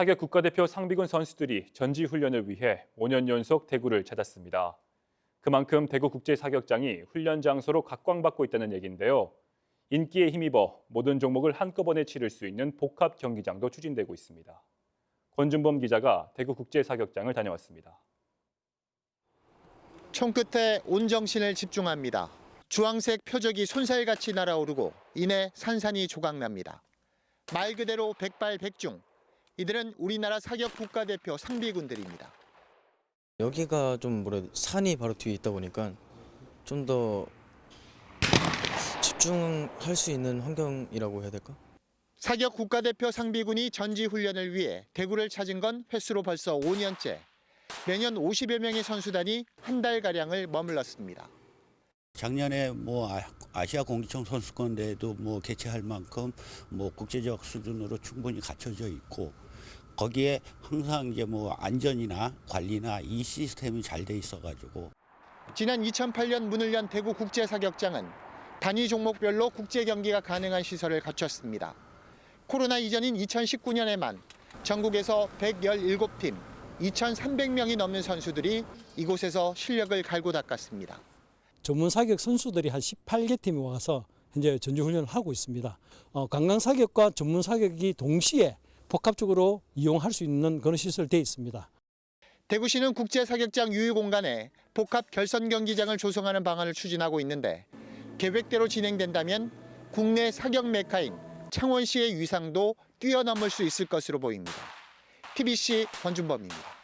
사격 국가대표 상비군 선수들이 전지 훈련을 위해 5년 연속 대구를 찾았습니다. 그만큼 대구 국제사격장이 훈련 장소로 각광받고 있다는 얘기인데요. 인기에 힘입어 모든 종목을 한꺼번에 치를 수 있는 복합 경기장도 추진되고 있습니다. 권준범 기자가 대구 국제사격장을 다녀왔습니다. 총 끝에 온 정신을 집중합니다. 주황색 표적이 손살같이 날아오르고 이내 산산이 조각납니다. 말 그대로 백발백중. 이들은 우리나라 사격 국가대표 상비군들입니다. 여기가 좀 뭐라 해야 산이 바로 뒤에 있다 보니까 좀 더 집중할 수 있는 환경이라고 해야 될까? 사격 국가대표 상비군이 전지 훈련을 위해 대구를 찾은 건 횟수로 벌써 5년째. 매년 50여 명의 선수단이 한 달 가량을 머물렀습니다. 작년에 뭐 아- 아시아 공기총 선수권 대회도 뭐 개최할 만큼 뭐 국제적 수준으로 충분히 갖춰져 있고 거기에 항상 이제 뭐 안전이나 관리나 이 시스템이 잘 돼 있어가지고 지난 2008년 문을 연 대구 국제사격장은 단위 종목별로 국제 경기가 가능한 시설을 갖췄습니다. 코로나 이전인 2019년에만 전국에서 117팀, 2,300명이 넘는 선수들이 이곳에서 실력을 갈고 닦았습니다. 전문 사격 선수들이 한 18개 팀이 와서 현재 전주 훈련을 하고 있습니다. 어, 관광 사격과 전문 사격이 동시에 복합적으로 이용할 수 있는 그런 시설 되어 있습니다. 대구시는 국제사격장 유휴 공간에 복합 결선 경기장을 조성하는 방안을 추진하고 있는데 계획대로 진행된다면 국내 사격 메카인 창원시의 위상도 뛰어넘을 수 있을 것으로 보입니다. TBC 권준범입니다.